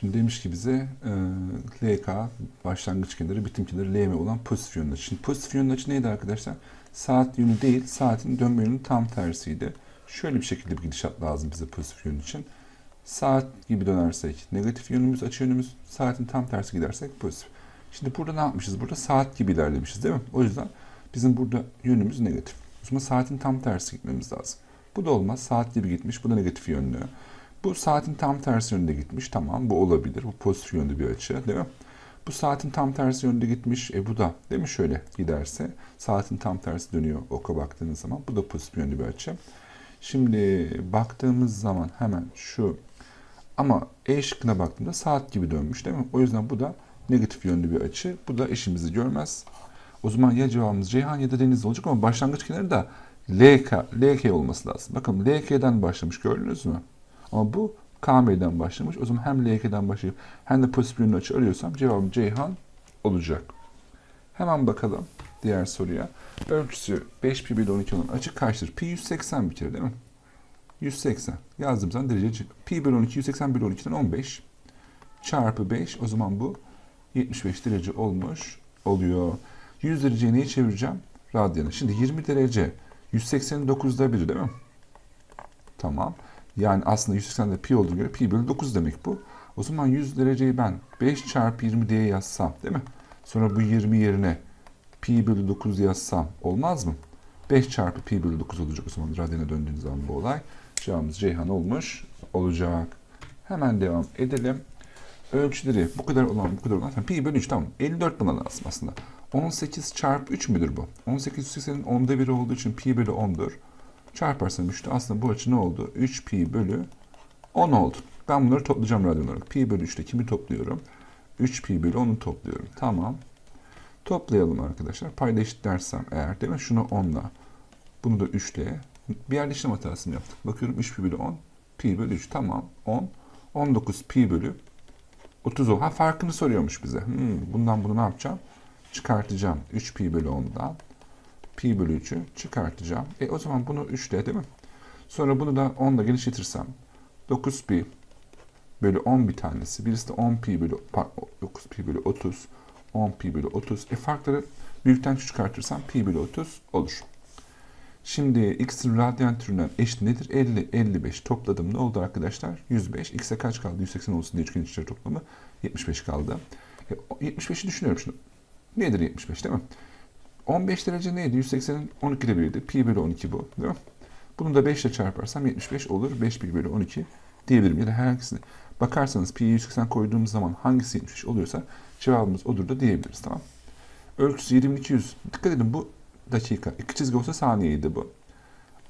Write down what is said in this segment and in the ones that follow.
Şimdi demiş ki bize e, LK başlangıç kenarı bitim kenarı LM olan pozitif yönlü açı. Şimdi pozitif yönlü açı neydi arkadaşlar? Saat yönü değil, saatin dönme yönünün tam tersiydi. Şöyle bir şekilde bir gidişat lazım bize pozitif yön için. Saat gibi dönersek negatif yönümüz, açı yönümüz, saatin tam tersi gidersek pozitif. Şimdi burada ne yapmışız? Burada saat gibi ilerlemişiz değil mi? O yüzden bizim burada yönümüz negatif. O zaman saatin tam tersi gitmemiz lazım. Bu da olmaz. Saat gibi gitmiş. Bu da negatif yönlü. Bu saatin tam tersi yönde gitmiş. Tamam bu olabilir. Bu pozitif yönlü bir açı değil mi? Bu saatin tam tersi yönde gitmiş. E bu da değil mi şöyle giderse saatin tam tersi dönüyor oka baktığınız zaman. Bu da pozitif yönlü bir açı. Şimdi baktığımız zaman hemen şu ama E şıkkına baktığımda saat gibi dönmüş değil mi? O yüzden bu da negatif yönlü bir açı. Bu da eşimizi görmez. O zaman ya cevabımız Ceyhan ya da Denizli olacak ama başlangıç kenarı da LK, LK olması lazım. Bakın LK'den başlamış gördünüz mü? Ama bu KM'den başlamış. O zaman hem LK'den başlayıp hem de pozitif yönlü açı arıyorsam cevabım Ceyhan olacak. Hemen bakalım diğer soruya. Ölçüsü 5 pi bölü 12 olan açı kaçtır? Pi 180 bir kere değil mi? 180. Yazdığım zaman derece çık. Pi bölü 12 180 bölü 12'den 15 çarpı 5 o zaman bu 75 derece olmuş oluyor. 100 dereceyi neye çevireceğim? Radyana. Şimdi 20 derece 180'in 9'da biri değil mi? Tamam. Yani aslında 180'de pi olduğuna göre pi bölü 9 demek bu. O zaman 100 dereceyi ben 5 çarpı 20 diye yazsam değil mi? Sonra bu 20 yerine pi bölü 9 yazsam olmaz mı? 5 çarpı pi bölü 9 olacak o zaman radyana döndüğünüz zaman bu olay. Cevabımız Ceyhan olmuş olacak. Hemen devam edelim. Ölçüleri bu kadar olan bu kadar olan pi bölü 3 tamam 54 bana lazım aslında. 18 çarpı 3 müdür bu? 18 180'in 10'da biri olduğu için pi bölü 10'dur. Çarparsam 3'te aslında bu açı ne oldu? 3 pi bölü 10 oldu. Ben bunları toplayacağım radyo olarak. Pi bölü 3'te kimi topluyorum? 3 pi bölü 10'u topluyorum. Tamam. Toplayalım arkadaşlar. Payda eşitlersem eğer değil mi? Şunu 10'la. Bunu da 3 ile. Bir yerde işlem hatasını yaptık. Bakıyorum 3 pi bölü 10. Pi bölü 3. Tamam. 10. 19 pi bölü 30 o. Ha farkını soruyormuş bize. Hmm, bundan bunu ne yapacağım? Çıkartacağım. 3 pi bölü 10'dan. Pi bölü 3'ü çıkartacağım. E o zaman bunu 3 ile değil mi? Sonra bunu da 10 ile genişletirsem 9 pi bölü 10 bir tanesi. Birisi de 10 pi bölü 9 pi bölü 30. 10 pi bölü 30. E farkları büyükten çıkartırsam pi bölü 30 olur. Şimdi x'in radyan türünden eşit nedir? 50, 55 topladım. Ne oldu arkadaşlar? 105. x'e kaç kaldı? 180 olsun diye üçgen içleri toplamı 75 kaldı. E, 75'i düşünüyorum şimdi. Nedir 75 değil mi? 15 derece neydi? 180'in 12'de biriydi. Pi bölü 12 bu. Değil mi? Bunu da 5 ile çarparsam 75 olur. 5 pi bölü 12 diyebilirim. Ya da herhangisini bakarsanız pi'ye 180 koyduğumuz zaman hangisi 75 oluyorsa cevabımız odur da diyebiliriz. Tamam. Ölçüsü 7200. Dikkat edin bu dakika. İki çizgi olsa saniyeydi bu.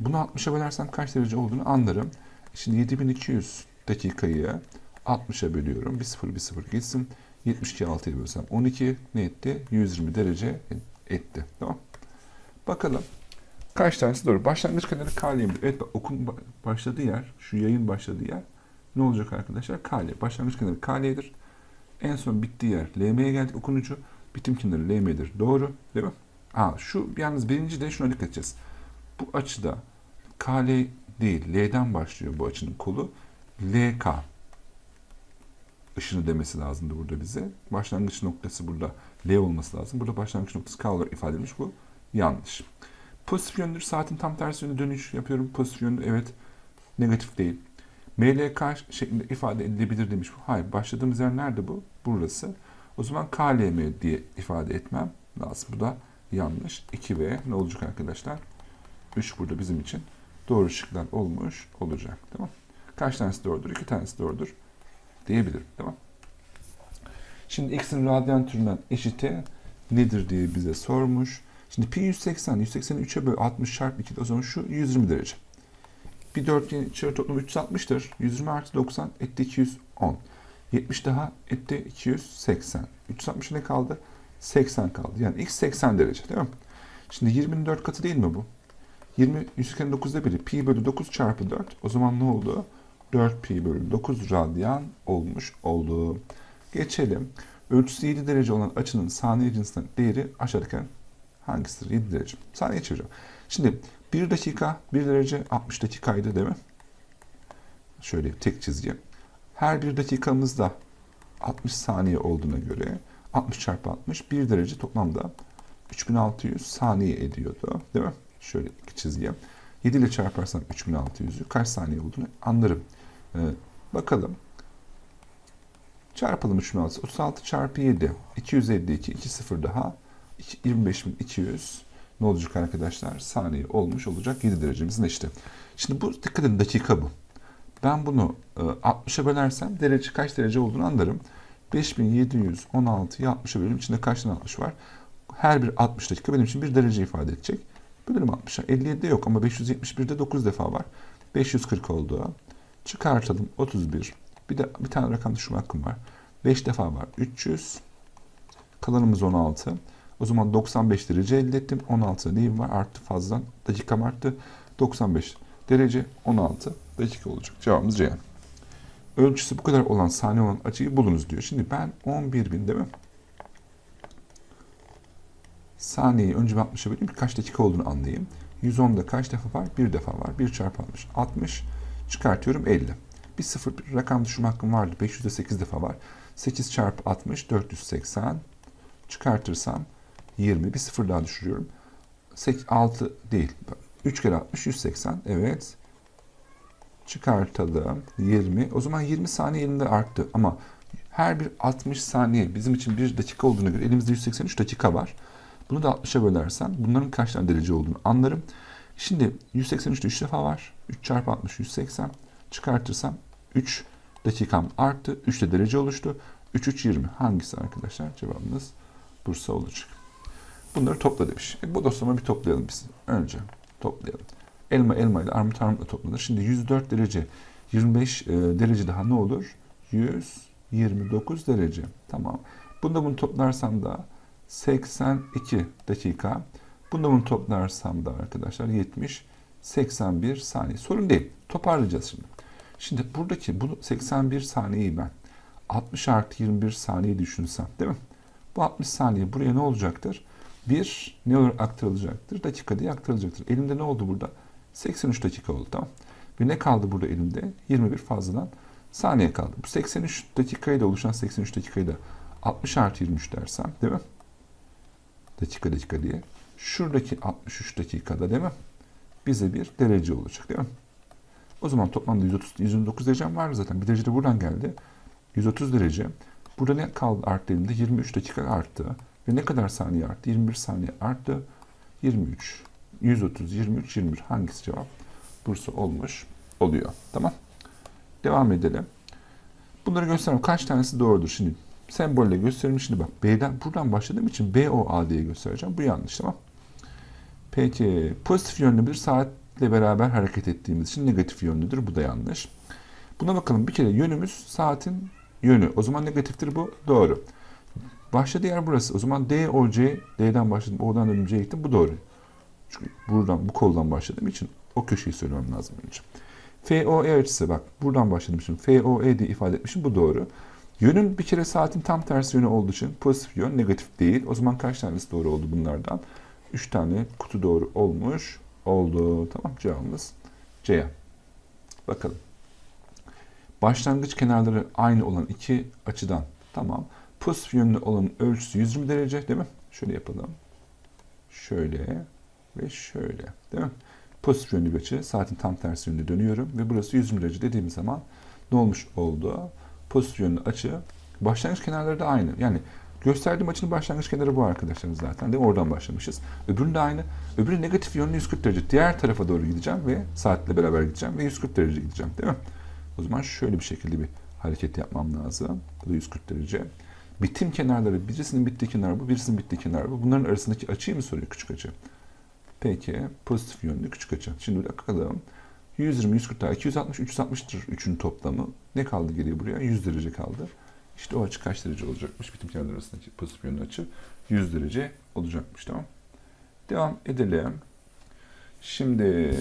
Bunu 60'a bölersem kaç derece olduğunu anlarım. Şimdi 7200 dakikayı 60'a bölüyorum. Bir sıfır bir sıfır gitsin. 72 6'ya bölsem 12 ne etti? 120 derece etti. Tamam. Bakalım. Kaç tanesi doğru? Başlangıç kenarı K'liyim. Evet bak, okun başladığı yer, şu yayın başladığı yer ne olacak arkadaşlar? K'li. Başlangıç kenarı K'lidir. En son bittiği yer LM'ye geldik okun ucu. Bitim kenarı LM'dir. Doğru. Değil mi? Ha şu yalnız birinci de şuna dikkat edeceğiz. Bu açıda KL değil L'den başlıyor bu açının kolu. LK ışını demesi lazımdı burada bize. Başlangıç noktası burada L olması lazım. Burada başlangıç noktası K olarak ifade edilmiş. Bu yanlış. Pozitif yönlü saatin tam tersi yönde dönüş yapıyorum. Pozitif yönlü evet. Negatif değil. MLK şeklinde ifade edilebilir demiş bu. Hayır. Başladığımız yer nerede bu? Burası. O zaman KLM diye ifade etmem lazım. Bu da yanlış. 2 ve ne olacak arkadaşlar? 3 burada bizim için doğru şıklar olmuş olacak. Tamam Kaç tanesi doğrudur? 2 tanesi doğrudur diyebilirim. Tamam Şimdi x'in radyan türünden eşiti nedir diye bize sormuş. Şimdi pi 180, 180'i 3'e böl 60 çarpı 2 o zaman şu 120 derece. Bir dörtgen içeri toplamı 360'tır. 120 artı 90 etti 210. 70 daha etti 280. 360 ne kaldı? 80 kaldı. Yani x 80 derece değil mi? Şimdi 20'nin 4 katı değil mi bu? 20 189'da biri pi bölü 9 çarpı 4. O zaman ne oldu? 4 pi bölü 9 radyan olmuş oldu. Geçelim. Ölçüsü 7 derece olan açının saniye cinsinden değeri aşağıdaki hangisidir? 7 derece. Saniye çevireceğim. Şimdi 1 dakika 1 derece 60 dakikaydı değil mi? Şöyle tek çizgi. Her bir dakikamızda 60 saniye olduğuna göre 60 çarpı 60 1 derece toplamda 3600 saniye ediyordu. Değil mi? Şöyle iki çizgiye. 7 ile çarparsam 3600'ü kaç saniye olduğunu anlarım. Bakalım. Çarpalım 3600. 36 çarpı 7. 252. 2 sıfır daha. 25200 ne olacak arkadaşlar? Saniye olmuş olacak 7 derecemizin eşiti. Şimdi bu dikkat edin dakika bu. Ben bunu e, 60'a bölersem derece kaç derece olduğunu anlarım. 5716'yı 60'a bölüm. İçinde kaç tane 60 var? Her bir 60 dakika benim için bir derece ifade edecek. Bölürüm 60'a. 57'de yok ama 571'de 9 defa var. 540 oldu. Çıkartalım 31. Bir de bir tane rakam düşürme hakkım var. 5 defa var. 300. Kalanımız 16. O zaman 95 derece elde ettim. 16 neyim var? Arttı fazladan. Dakikam arttı. 95 derece 16 dakika olacak. Cevabımız C. Ölçüsü bu kadar olan saniye olan açıyı bulunuz diyor. Şimdi ben 11 bin değil mi? Saniyeyi önce ben 60'a böleyim kaç dakika olduğunu anlayayım. 110'da kaç defa var? Bir defa var. 1 çarpı 60. 60 çıkartıyorum 50. Bir sıfır bir rakam düşürme hakkım vardı. 500'de 8 defa var. 8 çarpı 60 480 çıkartırsam 20 bir sıfır daha düşürüyorum. 8, 6 değil. 3 kere 60 180 evet. Çıkartalım 20. O zaman 20 saniye elinde arttı ama her bir 60 saniye bizim için bir dakika olduğuna göre elimizde 183 dakika var. Bunu da 60'a bölersem bunların kaç tane derece olduğunu anlarım. Şimdi 183'te 3 defa var. 3 çarpı 60 180. Çıkartırsam 3 dakikam arttı. 3 de derece oluştu. 3 3 20. Hangisi arkadaşlar? Cevabımız Bursa olacak. Bunları topla demiş. E, bu dosyamı bir toplayalım biz. Önce toplayalım. Elma elma ile armut armutla toplanır. Şimdi 104 derece 25 e, derece daha ne olur? 129 derece. Tamam. Bunda bunu toplarsam da 82 dakika. Bunda bunu toplarsam da arkadaşlar 70 81 saniye. Sorun değil. Toparlayacağız şimdi. Şimdi buradaki bunu 81 saniyeyi ben 60 artı 21 saniye düşünsem değil mi? Bu 60 saniye buraya ne olacaktır? Bir ne olarak aktarılacaktır? Dakika diye aktarılacaktır. Elimde ne oldu burada? 83 dakika oldu tamam. Ve ne kaldı burada elimde? 21 fazladan saniye kaldı. Bu 83 dakikayla oluşan 83 dakikayı da 60 artı 23 dersem değil mi? Dakika dakika diye. Şuradaki 63 dakikada değil mi? Bize bir derece olacak değil mi? O zaman toplamda 130, 129 derecem var zaten. Bir derece de buradan geldi. 130 derece. Burada ne kaldı arttı elimde? 23 dakika arttı. Ve ne kadar saniye arttı? 21 saniye arttı. 23, 130, 23, 21. Hangisi cevap? Bursa olmuş oluyor. Tamam. Devam edelim. Bunları göstereyim. Kaç tanesi doğrudur? Şimdi sembolle göstereyim. Şimdi bak B'den buradan başladığım için B O A diye göstereceğim. Bu yanlış tamam. Peki pozitif yönlü bir saatle beraber hareket ettiğimiz için negatif yönlüdür. Bu da yanlış. Buna bakalım. Bir kere yönümüz saatin yönü. O zaman negatiftir bu. Doğru. Başladığı yer burası. O zaman D, O, C, D'den başladım. O'dan döndüm C'ye gittim. Bu doğru. Çünkü buradan, bu koldan başladığım için o köşeyi söylemem lazım önce. FOE açısı bak buradan başladım şimdi. FOE diye ifade etmişim. Bu doğru. Yönün bir kere saatin tam tersi yönü olduğu için pozitif yön negatif değil. O zaman kaç tanesi doğru oldu bunlardan? 3 tane kutu doğru olmuş oldu. Tamam cevabımız C. Bakalım. Başlangıç kenarları aynı olan iki açıdan. Tamam. Pozitif yönlü olanın ölçüsü 120 derece değil mi? Şöyle yapalım. Şöyle ve şöyle değil mi? Pozitif yönlü bir açı. Saatin tam tersi yönünde dönüyorum ve burası 120 derece dediğim zaman ne olmuş oldu? Pozitif yönlü açı. Başlangıç kenarları da aynı. Yani gösterdiğim açının başlangıç kenarı bu arkadaşlar zaten değil mi? Oradan başlamışız. Öbürünün de aynı. Öbürü negatif yönlü 140 derece. Diğer tarafa doğru gideceğim ve saatle beraber gideceğim ve 140 derece gideceğim değil mi? O zaman şöyle bir şekilde bir hareket yapmam lazım. Bu da 140 derece. Bitim kenarları, birisinin bittiği kenar bu, birisinin bittiği kenar bu. Bunların arasındaki açıyı mı soruyor küçük açı? Peki, pozitif yönlü küçük açı. Şimdi bakalım. 120, 140 daha 260, 360'tır üçünün toplamı. Ne kaldı geriye buraya? 100 derece kaldı. İşte o açı kaç derece olacakmış? Bitim kenarları arasındaki pozitif yönlü açı 100 derece olacakmış. Tamam. Devam edelim. Şimdi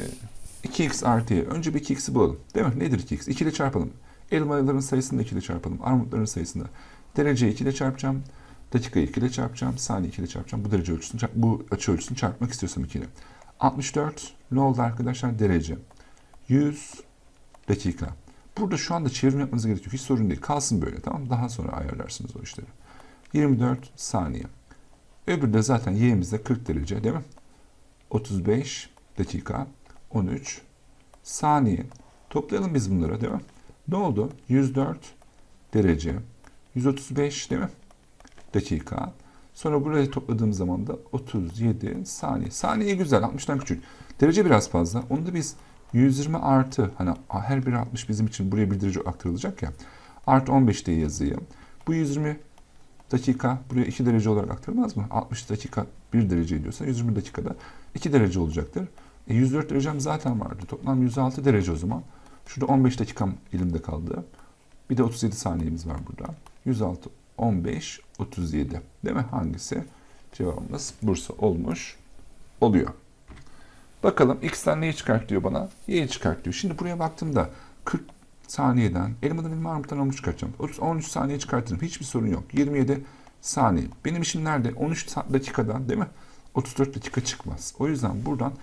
2x artı y. Önce bir 2x'i bulalım. Değil mi? Nedir 2x? 2 ile çarpalım. Elmaların sayısını da 2 ile çarpalım. Armutların sayısını. Dereceyi 2 ile çarpacağım. Dakikayı 2 ile çarpacağım. Saniye 2 ile çarpacağım. Bu derece ölçüsünü, bu açı ölçüsünü çarpmak istiyorsam 2 ile. 64 ne oldu arkadaşlar? Derece. 100 dakika. Burada şu anda çevrim yapmanıza gerek yok. Hiç sorun değil. Kalsın böyle tamam? Daha sonra ayarlarsınız o işleri. 24 saniye. Öbürü de zaten y'imizde 40 derece değil mi? 35 dakika 13 saniye. Toplayalım biz bunları değil mi? Ne oldu? 104 derece 135 değil mi? Dakika. Sonra buraya topladığım zaman da 37 saniye. Saniye güzel 60'tan küçük. Derece biraz fazla. Onu da biz 120 artı hani her biri 60 bizim için buraya bir derece aktarılacak ya. Artı 15 diye yazayım. Bu 120 dakika buraya 2 derece olarak aktarılmaz mı? 60 dakika 1 derece ediyorsa 120 dakikada 2 derece olacaktır. E 104 derecem zaten vardı. Toplam 106 derece o zaman. Şurada 15 dakikam elimde kaldı. Bir de 37 saniyemiz var burada. 106, 15, 37. Değil mi? Hangisi? Cevabımız Bursa olmuş oluyor. Bakalım x'ten neyi çıkart diyor bana? Y'yi çıkart diyor. Şimdi buraya baktığımda 40 saniyeden elmadan elma armuttan armut çıkartacağım. 30, 13 saniye çıkartırım. Hiçbir sorun yok. 27 saniye. Benim işim nerede? 13 sa- dakikadan değil mi? 34 dakika çıkmaz. O yüzden buradan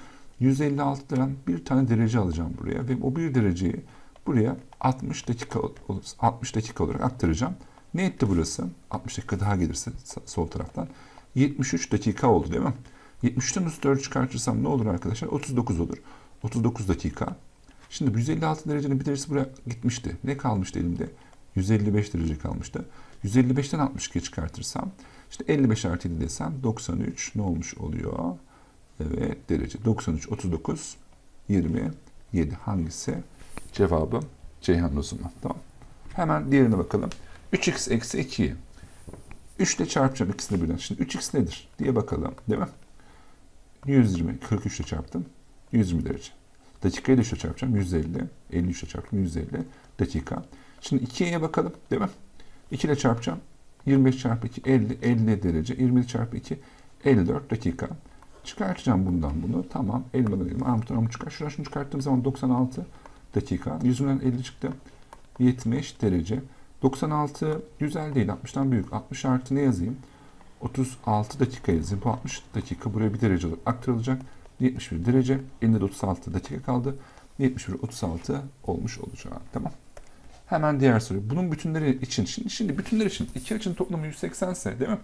156 liran bir tane derece alacağım buraya ve o bir dereceyi buraya 60 dakika ol- 60 dakika olarak aktaracağım. Ne etti burası? 60 dakika daha gelirse sol taraftan 73 dakika oldu değil mi? 73'ten 34 çıkartırsam ne olur arkadaşlar? 39 olur. 39 dakika. Şimdi bu 156 derecenin bir derecesi buraya gitmişti. Ne kalmıştı elimde? 155 derece kalmıştı. 155'ten 62 çıkartırsam işte 55 artı 7 desem 93 ne olmuş oluyor? Evet derece 93, 39, 27 hangisi? Cevabım Ceyhan o zaman. Tamam. Hemen diğerine bakalım. 3x eksi 2'yi 3 ile çarpacağım ikisini birden. Şimdi 3x nedir diye bakalım. Değil mi? 120, 43 ile çarptım. 120 derece. Dakikayı da 3 ile çarpacağım. 150. 53 ile çarptım. 150 dakika. Şimdi 2'ye bakalım. Değil mi? 2 ile çarpacağım. 25 çarpı 2 50. 50 derece. 20 çarpı 2 54 dakika. Çıkartacağım bundan bunu. Tamam. Elmadan elma. Armuttan armut çıkar. Şuradan şunu çıkarttığım zaman 96 dakika. 100'ünden 50 çıktı. 70 derece. 96 güzel değil. 60'tan büyük. 60 artı ne yazayım? 36 dakika yazayım. Bu 60 dakika buraya bir derece olarak aktarılacak. 71 derece. Elinde de 36 dakika kaldı. 71 36 olmuş olacak. Tamam. Hemen diğer soru. Bunun bütünleri için şimdi şimdi bütünler için iki açının toplamı 180 ise değil mi?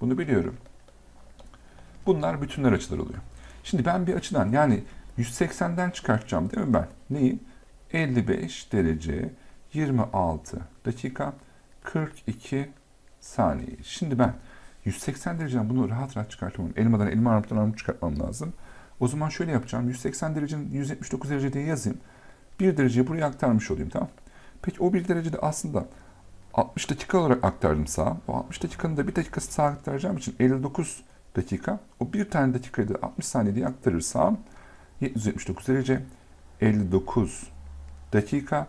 Bunu biliyorum. Bunlar bütünler açılar oluyor. Şimdi ben bir açıdan yani 180'den çıkartacağım değil mi ben? Neyi? 55 derece 26 dakika 42 saniye. Şimdi ben 180 dereceden bunu rahat rahat çıkartamam. Elmadan elma armuttan armut çıkartmam lazım. O zaman şöyle yapacağım. 180 derecenin 179 derece diye yazayım. 1 dereceyi buraya aktarmış olayım tamam. Peki o 1 derecede aslında 60 dakika olarak aktardım sağa. O 60 dakikanın da bir dakikası sağa aktaracağım için 59 dakika. O bir tane dakikayı da 60 saniye diye aktarırsam 779 derece 59 dakika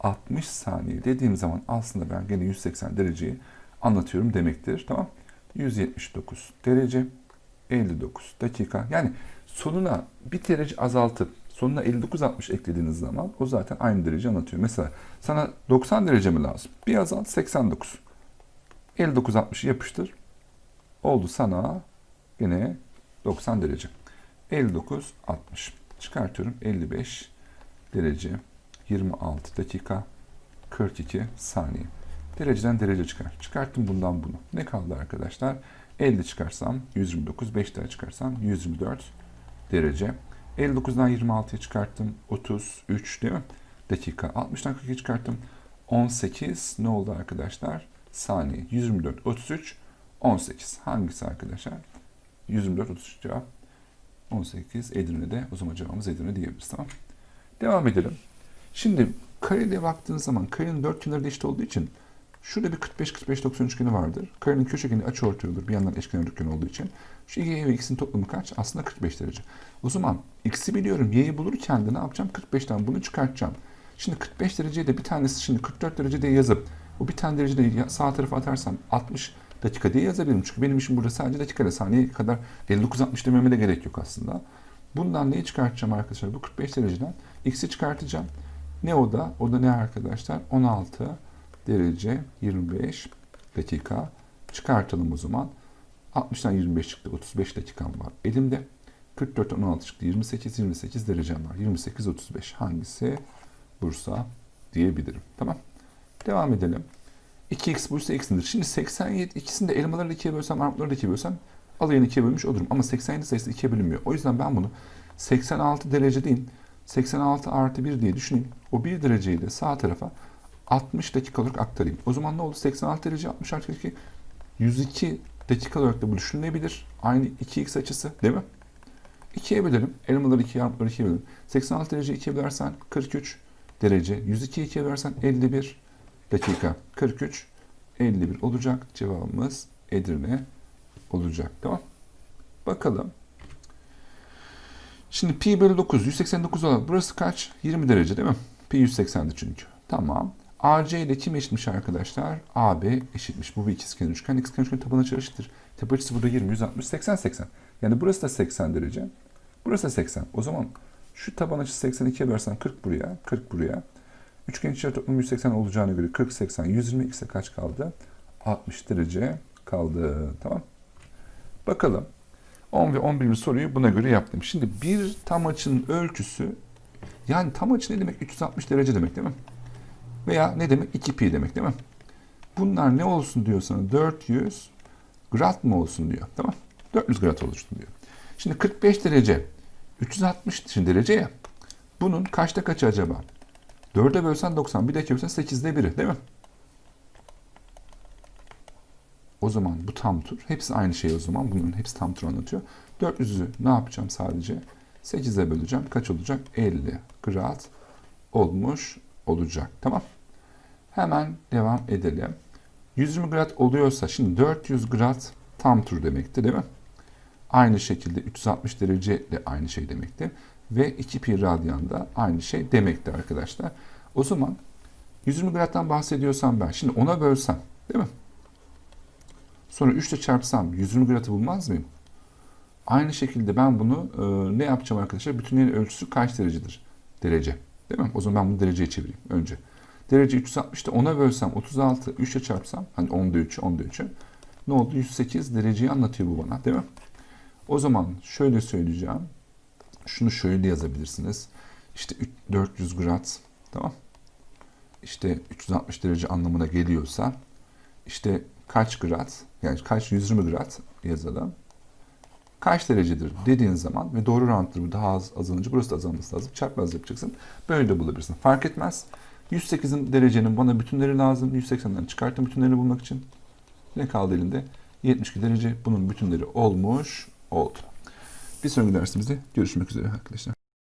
60 saniye dediğim zaman aslında ben gene 180 dereceyi anlatıyorum demektir. Tamam. 179 derece 59 dakika. Yani sonuna bir derece azaltıp sonuna 59-60 eklediğiniz zaman o zaten aynı derece anlatıyor. Mesela sana 90 derece mi lazım? Bir azalt 89. 59-60'ı yapıştır. Oldu sana yine 90 derece. 59-60. Çıkartıyorum 55 derece 26 dakika 42 saniye. Dereceden derece çıkar. Çıkarttım bundan bunu. Ne kaldı arkadaşlar? 50 çıkarsam 129, 5 daha çıkarsam 124 derece. 59'dan 26'ya çıkarttım 33 değil mi? Dakika. 60'dan 42 çıkarttım 18 ne oldu arkadaşlar? Saniye. 124, 33, 18. Hangisi arkadaşlar? 124, 33 cevap. 18 Edirne'de. O zaman cevabımız Edirne diyebiliriz. Tamam. Devam edelim. Şimdi kareye baktığınız zaman karenin dört kenarı da eşit olduğu için şurada bir 45-45-90 üçgeni vardır. Karenin köşegeni açı ortay olur. Bir yandan eşkenar üçgen olduğu için. Şu y ve x'in toplamı kaç? Aslında 45 derece. O zaman x'i biliyorum. Y'yi bulurken de ne yapacağım? 45'ten bunu çıkartacağım. Şimdi 45 dereceye de bir tanesi şimdi 44 derece diye yazıp o bir tane derecede sağ tarafa atarsam 60 dakika diye yazabilirim. Çünkü benim işim burada sadece dakika ile saniye kadar 59-60 dememe de gerek yok aslında. Bundan neyi çıkartacağım arkadaşlar? Bu 45 dereceden x'i çıkartacağım. Ne o da? O da ne arkadaşlar? 16 derece 25 dakika. Çıkartalım o zaman. 60'tan 25 çıktı. 35 dakikam var. Elimde 44'ten 16 çıktı. 28 28 derecem var. 28 35 hangisi? Bursa diyebilirim. Tamam. Devam edelim. 2x buysa x'indir. Şimdi 87 ikisini de elmaları 2'ye bölsem, armutları da 2'ye bölsem alayını 2'ye bölmüş olurum. Ama 87 sayısı 2'ye bölünmüyor. O yüzden ben bunu 86 derece değil, 86 artı 1 diye düşüneyim. O 1 dereceyi de sağ tarafa 60 dakika olarak aktarayım. O zaman ne oldu? 86 derece 60 artı 2 102 dakika olarak da bu düşünülebilir. Aynı 2x açısı değil mi? 2'ye bölelim. Elmaları 2'ye, armutları 2'ye bölelim. 86 derece 2'ye bölersen 43 derece. 102'yi 2'ye bölersen 51 dakika. 43, 51 olacak. Cevabımız Edirne olacak. Tamam. Bakalım. Şimdi pi bölü 9, 189 olan burası kaç? 20 derece değil mi? Pi 180'di çünkü. Tamam. AC ile kim eşitmiş arkadaşlar? AB eşitmiş. Bu bir ikizkenar üçgen. İkizkenar üçgen taban açı eşittir. Tepe açısı burada 20, 160, 80, 80. Yani burası da 80 derece. Burası da 80. O zaman şu taban açısı 82'ye bölersen 40 buraya, 40 buraya. Üçgen içeri toplamı 180 olacağına göre 40, 80, 120 x'e kaç kaldı? 60 derece kaldı. Tamam. Bakalım. 10 ve 11. soruyu buna göre yaptım. Şimdi bir tam açının ölçüsü yani tam açı ne demek? 360 derece demek değil mi? Veya ne demek? 2 pi demek değil mi? Bunlar ne olsun diyor sana? 400 grad mı olsun diyor. Tamam. 400 grad oluşsun diyor. Şimdi 45 derece 360 şimdi derece ya. Bunun kaçta kaçı acaba? 4'e bölsen 90, bir de bölsen 8'de 1'i değil mi? O zaman bu tam tur. Hepsi aynı şey o zaman. Bunların hepsi tam tur anlatıyor. 400'ü ne yapacağım sadece? 8'e böleceğim. Kaç olacak? 50 grad olmuş olacak. Tamam. Hemen devam edelim. 120 grad oluyorsa şimdi 400 grad tam tur demekti değil mi? Aynı şekilde 360 derece de aynı şey demekti. Ve 2 pi radyan da aynı şey demekti arkadaşlar. O zaman 120 graddan bahsediyorsam ben şimdi ona bölsem değil mi? Sonra 3 ile çarpsam 120 gradı bulmaz mıyım? Aynı şekilde ben bunu e, ne yapacağım arkadaşlar? Bütünlerin ölçüsü kaç derecedir? Derece. Değil mi? O zaman ben bunu dereceye çevireyim önce. Derece 360'ta 10'a bölsem 36, 3 ile çarpsam hani 10'da 3'ü, 10'da 3'ü ne oldu? 108 dereceyi anlatıyor bu bana değil mi? O zaman şöyle söyleyeceğim. Şunu şöyle yazabilirsiniz. İşte 400 grad tamam. İşte 360 derece anlamına geliyorsa işte kaç grad yani kaç 120 grad yazalım. Kaç derecedir dediğin zaman ve doğru orantıdır bu daha az azalınca burası da azalması lazım. Çarpmaz yapacaksın. Böyle de bulabilirsin. Fark etmez. 108'in derecenin bana bütünleri lazım. 180'den çıkarttım bütünlerini bulmak için. Ne kaldı elinde? 72 derece bunun bütünleri olmuş oldu. Bir sonraki dersimizde görüşmek üzere arkadaşlar.